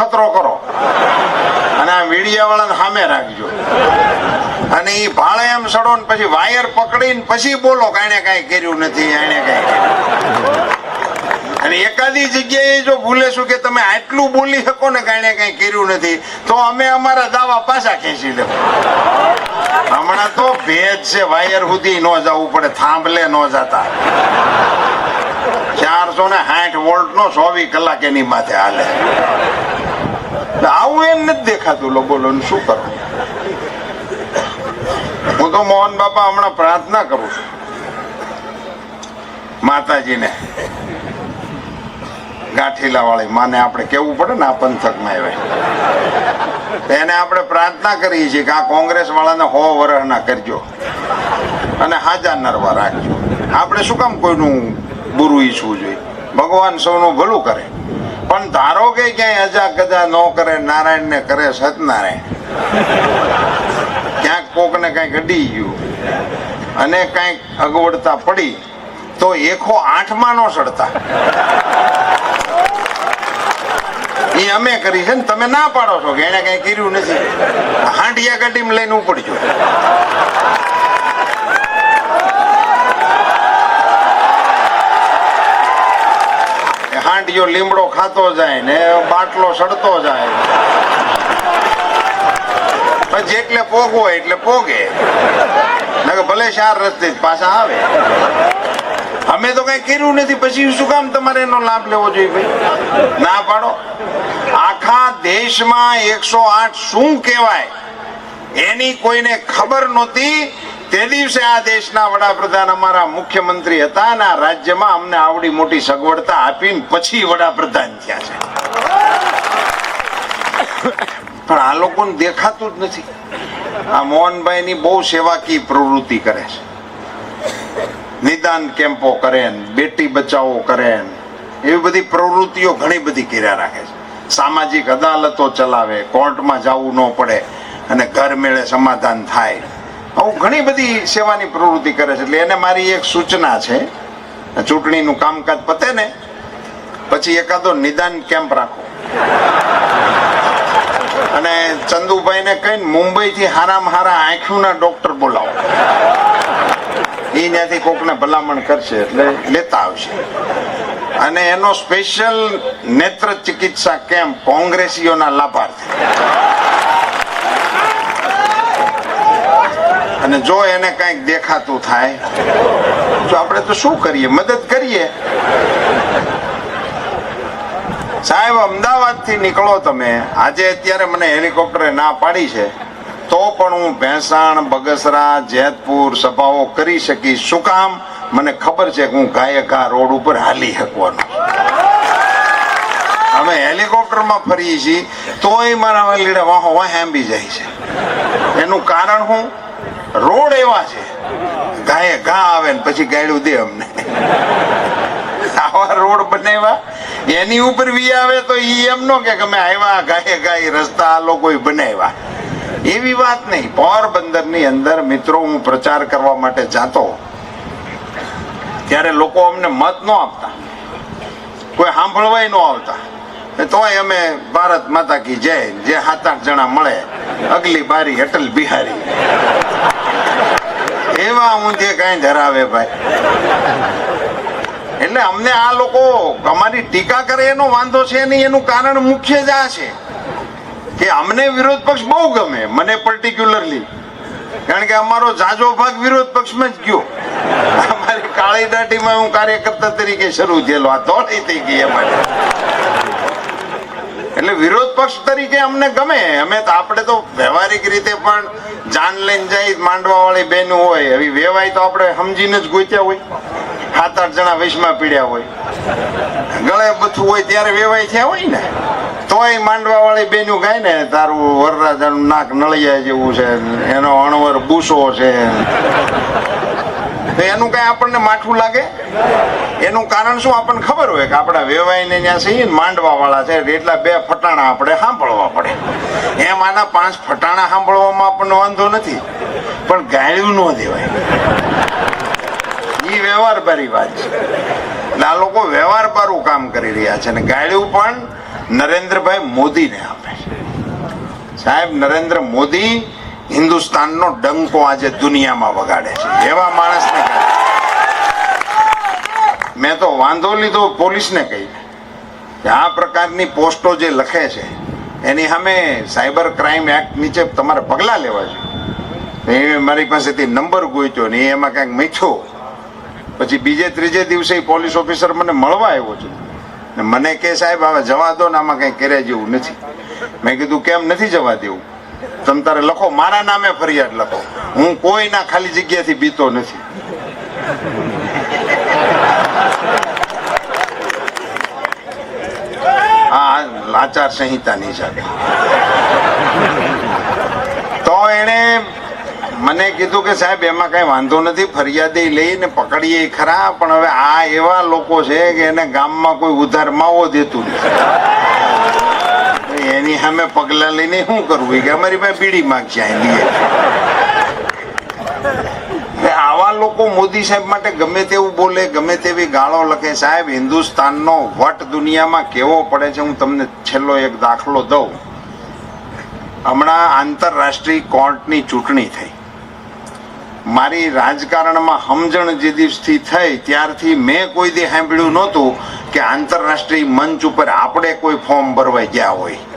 અખતરો કરો. અને આ મીડિયા વાળાને સામે રાખજો. અને એ ભાળે એમ સડો ને પછી વાયર પકડીને પછી બોલો કે આણે કાંઈ કર્યું નથી એને કાંઈ અને એકાદી જગ્યાએ જો ભૂલેશું કે તમે આટલું બોલી શકો ને કાંઈ કાંઈ કર્યું નથી, તો અમે અમારા દાવા પાછા ખેંચી લેવું. હમણાં તો ભેજ છે, વાયર સુધી ન જવું પડે, થાંભલે ન જતા. ચારસો ને સાઠ વોલ્ટ નો ચોવીસ કલાક એની માથે હાલે. આવું એમ નથી દેખાતું લો, બોલો શું કરું હું તો મોહન બાપા હમણાં પ્રાર્થના કરું છું. માતાજીને. ગાંઠીલા વાળી માને આપણે કેવું પડે ને આ પંથકમાં આવે એને આપણે પ્રાર્થના કરીએ છીએ કે આ કોંગ્રેસ વાળાને હો વરહના કરજો. અને હાજા નરવા રાખજો. આપણે શું કામ કોઈનું બુરું ઈચ્છવું જોઈએ. ભગવાન સૌનું ભલું કરે. પણ ધારો કે ક્યાંય અજા કદા ન કરે નારાયણ ને કરે સતનારાયણ ક્યાંક કોકને કાંઈક અડી ગયું અને કાંઈક અગવડતા પડી, તો એકો આઠમાં નો સડતા. એ અમે કરી છે ને તમે ના પાડો છો કે એને કઈ કર્યું નથી. હાંડિયા ગાડીમાં લઈને ઉપડજો. હાંડિયો લીમડો ખાતો જાય ને બાટલો સડતો જાય. પછી એટલે પોગવો એટલે પોગે. ભલે ચાર રસ્તે જ પાછા આવે. અમે તો કઈ કર્યું નથી, પછી શું કામ તમારે એનો લાભ લેવો જોઈએ ભાઈ? ના પાડો. આખા દેશમાં એકસો આઠ શું કહેવાય? એની કોઈને ખબર નહોતી તે દિવસે આ દેશના વડાપ્રધાન અમારા મુખ્યમંત્રી હતા અને આ રાજ્યમાં અમને આવડી મોટી સગવડતા આપીને પછી વડાપ્રધાન થયા છે. પણ આ લોકોને દેખાતું જ નથી. આ મોહનભાઈની બહુ સેવાકીય પ્રવૃત્તિ કરે છે. નિદાન કેમ્પો કરે બેટી બચાવો કરે એવી બધી પ્રવૃત્તિઓ ઘણી બધી કર્યા રાખે છે. સામાજિક અદાલતો ચલાવે, કોર્ટમાં જવું ન પડે અને ઘર મેળે સમાધાન થાય. આવું ઘણી બધી સેવાની પ્રવૃત્તિ કરે છે, એટલે એને મારી એક સૂચના છે. ચૂંટણીનું કામકાજ પતે ને, પછી એકાદો નિદાન કેમ્પ રાખો. અને ચંદુભાઈને કહીને મુંબઈથી હારામાં હારા આંખોના ડોક્ટર બોલાવો. એ ત્યાંથી કોકને ભલામણ કરશે, એટલે લેતા આવશે. અને એનો સ્પેશિયલ નેત્ર ચિકિત્સા કેમ્પ કોંગ્રેસીઓના લાભાર્થી. અને જો એને કંઈક દેખાતું થાય, તો આપણે તો શું કરીએ? મદદ કરીએ. સાહેબ અમદાવાદથી નીકળો તમે. આજે અત્યારે મને હેલિકોપ્ટરે ના પાડી છે. તો પણ હું ભેંસાણ, બગસરા, જેતપુર સભાઓ કરી શકીશ. શું કામ? મને ખબર છે કે હું ગાયકા રોડ ઉપર હાલી શકવાનો. અમે હેલિકોપ્ટરમાં ફરીએ છીએ, તોય મારા લીડા વાહો વાહ આંબી જાય છે. એનું કારણ હું? રોડ એવા છે. ગાયે ઘા આવે ને પછી ગાયડું દે અમને. આવા રોડ બનાવ્યા. એની ઉપર વી આવે તો ઈ એમ નો કે અમે આવ્યા ગાયે ગાય રસ્તા આ લોકો બનાવ્યા. એવી વાત નહીં. પોરબંદરની અંદર મિત્રો હું પ્રચાર કરવા માટે જાતો. ત્યારે લોકો અમને મત ન આપતા. કોઈ સાંભળવાય ન આવતા. તોય અમે ભારત માતા કી જય. જે સાત આઠ જણા મળે. અગલી બારી અટલ બિહારી. એવા ઊંધે કાંઈ ધરાવે ભાઈ. એટલે અમને આ લોકો અમારી ટીકા કરે એનો વાંધો છે નહીં, એનું કારણ મુખ્ય જ આ છે કે અમને વિરોધ પક્ષ બહુ ગમે, મને પર્ટિક્યુલરલી કારણ કે અમારો જાજો ભાગ વિરોધ પક્ષમાં જ ગયો. અમારી કાળી દાટીમાં હું કાર્યકર્તા તરીકે શરૂ થયેલો, આ દોડી થઈ ગઈ અમારી. એટલે વિરોધ પક્ષ તરીકે અમને ગમે. અમે તો આપણે તો વ્યવહારિક રીતે પણ જાન લઈને જાય માંડવા વાળી બેન હોય, એવી વેવાય તો આપણે સમજીને જ ગોત્યા હોય. સાત આઠ જણા વૈશમાં પીડ્યા હોય. ગળે બથું હોય ત્યારે વેવાય થયા હોય ને. તોય માંડવા વાળી બેનું ગાય ને, તારું વરરાજાનું નાક નળિયા જેવું છે, એનો અણવર બુસો છે. તો એનું કઈ આપણને માઠું લાગે? એનું કારણ શું? આપણને ખબર હોય કે આપણા વેવાઈને ત્યાં ને માંડવા વાળા છે, એટલા બે ફટાણા આપણે સાંભળવા પડે. એમ આના પાંચ ફટાણા સાંભળવામાં આપણને વાંધો નથી, પણ ગાળ્યું ન દેવાય. એ વ્યવહાર બારી વાત છે. એટલે આ લોકો વ્યવહાર પારું કામ કરી રહ્યા છે અને ગાળ્યું પણ નરેન્દ્રભાઈ મોદીને આપે છે. સાહેબ, નરેન્દ્ર મોદી હિન્દુસ્તાનનો ડંકો આજે દુનિયામાં વગાડે છે. એવા માણસને. મેં તો વાંધો લીધો પોલીસને કહી. કે આ પ્રકારની પોસ્ટો જે લખે છે, એની સામે સાયબર ક્રાઇમ એક્ટ નીચે તમારે પગલાં લેવા જોઈએ. એ મારી પાસેથી નંબર ગોઈતો ને એમાં કાંઈક મીઠો પછી બીજે ત્રીજે દિવસે પોલીસ ઓફિસર મને મળવા આવ્યો છે. ને મને કે સાહેબ, હવે જવા દો ને આમાં કંઈ કર્યા જેવું નથી. મેં કીધું, કેમ નથી જવા દેવું? તમે તારે લખો, મારા નામે ફરિયાદ લખો. હું કોઈના ખાલી જગ્યાથી બીતો નથી. આ આચાર સંહિતાની સાથે તો એણે મને કીધું કે, સાહેબ, એમાં કઈ વાંધો નથી. ફરિયાદી લઈને પકડીએ ખરા, પણ હવે આ એવા લોકો છે કે એને ગામમાં કોઈ ઉધાર માવો દેતું નથી. એની સામે પગલા લઈને શું કરવું? કે અમારી પાસે બીડી માગશે લઈએ આવા લોકો મોદી સાહેબ માટે ગમે તેવું બોલે, ગમે તેવી ગાળો લખે. સાહેબ, હિન્દુસ્તાનનો વટ દુનિયામાં કેવો પડે છે હું તમને છેલ્લો એક દાખલો દઉં. હમણાં આંતરરાષ્ટ્રીય કોર્ટની ચૂંટણી થઈ. મારી રાજકારણમાં સમજણ જે દિવસથી થઈ, ત્યારથી મેં કોઈ દી સાંભળ્યું નહોતું કે આંતરરાષ્ટ્રીય મંચ ઉપર આપણે કોઈ ફોર્મ ભરવા ગયા હોય.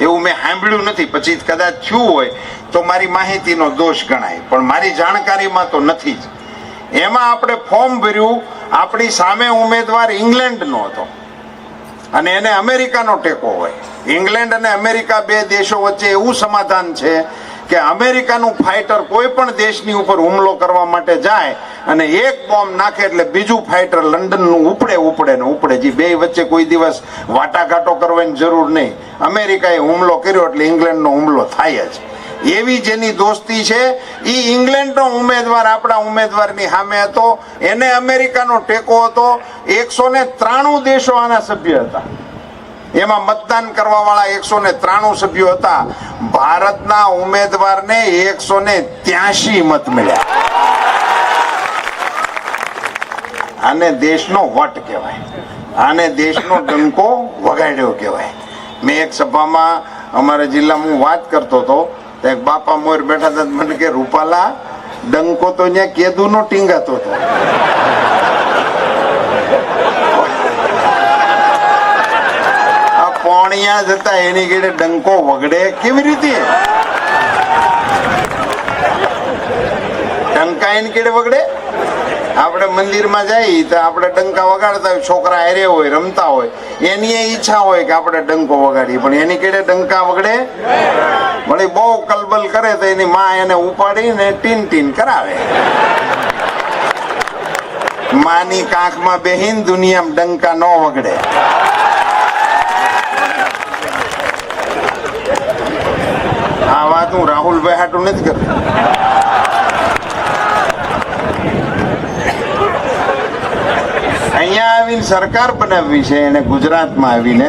એવું મેં સાંભળ્યું નથી. પછી કદાચ થયું હોય તો મારી માહિતીનો દોષ ગણાય. પણ મારી જાણકારીમાં તો નથી જ. એમાં આપણે ફોર્મ ભર્યું. આપણી સામે ઉમેદવાર ઇંગ્લેન્ડનો હતો. અને એને અમેરિકાનો ટેકો હોય. ઇંગ્લેન્ડ અને અમેરિકા બે દેશો વચ્ચે એવું સમાધાન છે કે અમેરિકાનું ફાઇટર કોઈ પણ દેશની ઉપર હુમલો કરવા માટે જાય અને એક બોમ્બ નાખે એટલે બીજું ફાઇટર લંડનનું ઉપડે ઉપડે ને ઉપડે. જે, બે વચ્ચે કોઈ દિવસ વાટાઘાટો કરવાની જરૂર નહીં. અમેરિકાએ હુમલો કર્યો એટલે ઇંગ્લેન્ડનો હુમલો થાય જ. એવી જેની દોસ્તી છે એ ઇંગ્લેન્ડનો ઉમેદવાર આપણા ઉમેદવારની સામે હતો. એને અમેરિકાનો ટેકો હતો. એકસો ને ત્રાણું દેશો આના સભ્ય હતા. એમાં મતદાન કરવાવાળા એકસો ને ત્રાણું સભ્યો હતા. ભારતના ઉમેદવારને એકસો ને ત્યાસી મત મળ્યા. આને દેશનો વટ કહેવાય. આને દેશનો ડંકો વગાડ્યો કહેવાય. મેં એક સભામાં અમારા જિલ્લામાં હું વાત કરતો હતો, તો એક બાપા મોર બેઠા હતા મને કે, રૂપાલા, ડંકો તો ત્યાં કેદુનો ટીંગાતો હતો. પોણિયા જતા એની ઘેડે ડંકો વગડે. કેવી રીતે? ડંકા એની કેડે વગડે? આપણે મંદિરમાં જઈએ તો આપણે ડંકા વગાડતા હોય, છોકરા હારે હોય, રમતા હોય. એની ઈચ્છા હોય કે આપણે ડંકો વગાડીએ, પણ એની કેડે ડંકા વગડે? ભલે બહુ કલબલ કરે તો એની માં એને ઉપાડીને ટીન ટીન કરાવે. માની કાંખમાં બેહીન દુનિયામાં ડંકા ન વગડે. આ વાત હું રાહુલભાઈ હાટું નથી કરતો. અહીંયા આવીને સરકાર બનાવવી છે એને ગુજરાતમાં આવીને.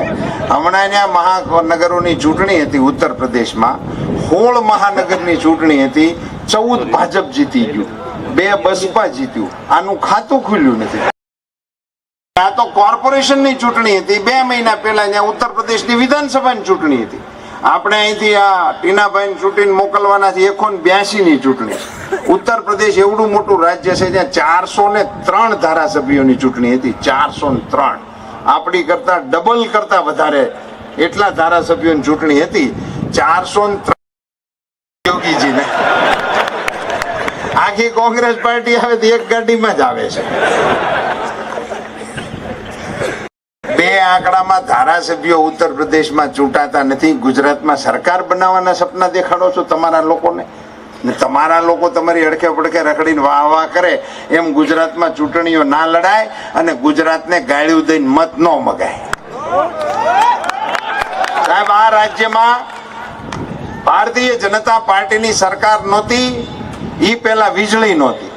હમણાં ત્યાં મહાનગરોની ચૂંટણી હતી ઉત્તર પ્રદેશમાં હોળ મહાનગરની ચૂંટણી હતી. ચૌદ ભાજપ જીતી ગયું. બે બસપા જીત્યું. આનું ખાતું ખુલ્યું નથી. આ તો કોર્પોરેશનની ચૂંટણી હતી. બે મહિના પહેલા ત્યાં ઉત્તર પ્રદેશની વિધાનસભાની ચૂંટણી હતી. આપણે અહીંથી આ ટીનાભાઈ ચૂંટીને મોકલવાના છે. એકો બ્યાસી ની ચૂંટણી ઉત્તર પ્રદેશ એવડું મોટું રાજ્ય છે, જ્યાં ચારસો ને ત્રણ ધારાસભ્યોની ચૂંટણી હતી. ચારસો ને ત્રણ. આપણી કરતા ડબલ કરતા વધારે એટલા ધારાસભ્યોની ચૂંટણી હતી. ચારસો ને ત્રણ. યોગીજીને. આખી કોંગ્રેસ પાર્ટી આવે તો એક ગાડીમાં જ આવે છે બે આંકડામાં ધારાસભ્યો ઉત્તર પ્રદેશમાં ચૂંટાતા નથી, ગુજરાતમાં સરકાર બનાવવાના સપના દેખાડો છો તમારા લોકોને? ને તમારા લોકો તમારી અડખે પડખે રખડીને વાહ વાહ કરે એમ ગુજરાતમાં ચૂંટણીઓ ના લડાય અને ગુજરાતને ગાળ્યું દઈને મત ન મગાય. સાહેબ, આ રાજ્યમાં ભારતીય જનતા પાર્ટીની સરકાર નહોતી, ઈ પેલા વીજળી નહોતી,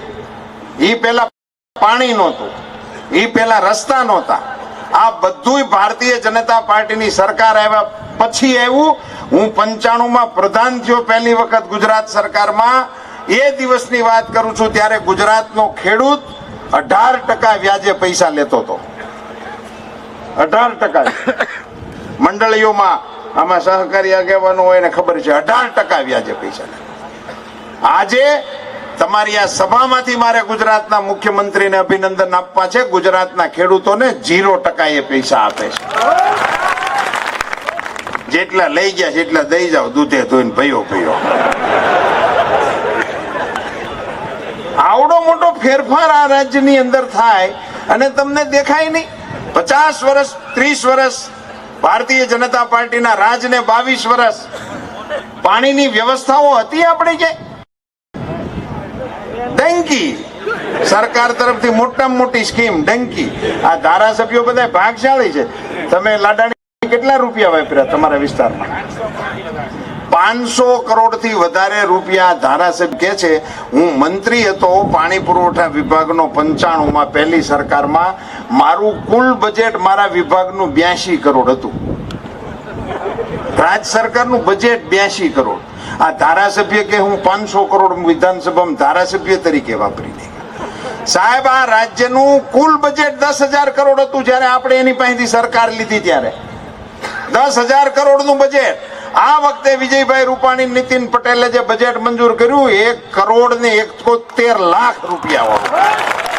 ઈ પેલા પાણી નહોતું, ઈ પેલા રસ્તા નહોતા. આ બધુંય ભારતીય જનતા પાર્ટીની સરકાર આવ્યા પછી આવ્યું. હું પંચાણું માં પ્રધાન થયો પહેલી વખત ગુજરાત સરકારમાં. એ દિવસની વાત કરું છું ત્યારે ગુજરાતનો ખેડૂત અઢાર ટકા વ્યાજે પૈસા લેતો હતો. અઢાર ટકા. મંડળીઓમાં આમાં સહકારી આગેવાનો હોય એને ખબર છે, અઢાર ટકા વ્યાજે પૈસા આજે તમારી આ સભામાંથી મારે ગુજરાતના મુખ્યમંત્રીને અભિનંદન આપવા છે. ગુજરાતના ખેડૂતોને જીરો ટકા એ પૈસા આપે છે. જેટલા લઈ ગયા છે એટલા દઈ જાઓ, દૂધે ધોઈને ભયો ભયો. આવડો મોટો ફેરફાર આ રાજ્યની અંદર થાય અને તમને દેખાય નહીં. પચાસ વર્ષ, ત્રીસ વર્ષ, ભારતીય જનતા પાર્ટીના રાજને બાવીસ વર્ષ. પાણીની વ્યવસ્થાઓ હતી આપણી કે ડંકી. સરકાર તરફથી મોટામાં મોટી સ્કીમ ડંકી. આ ધારાસભ્યો બધા ભાગશાળી છે. તમે લાડાણી કેટલા રૂપિયા વાપર્યા તમારા વિસ્તારમાં? પાંચસો કરોડથી વધારે રૂપિયા ધારાસભ્ય કે છે. હું મંત્રી હતો, પાણી પુરવઠા વિભાગનો પંચાણુંમાં પહેલી સરકારમાં. મારું કુલ બજેટ મારા વિભાગનું બ્યાસી કરોડ હતું. રાજ સરકારનું બજેટ બ્યાસી કરોડ. આ ધારાસભ્ય કે હું પાંચસો કરોડ વિધાનસભામાં ધારાસભ્ય તરીકે વાપરી નાખ્યા સાહેબ, આ રાજ્યનું કુલ બજેટ દસ હજાર કરોડ હતું જ્યારે આપણે એની પાસેથી સરકાર લીધી ત્યારે. દસ હજાર કરોડનું બજેટ આ વખતે વિજયભાઈ રૂપાણી, નીતિન પટેલે જે બજેટ મંજૂર કર્યું, એક કરોડ ને એકોતેર લાખ રૂપિયા વાળું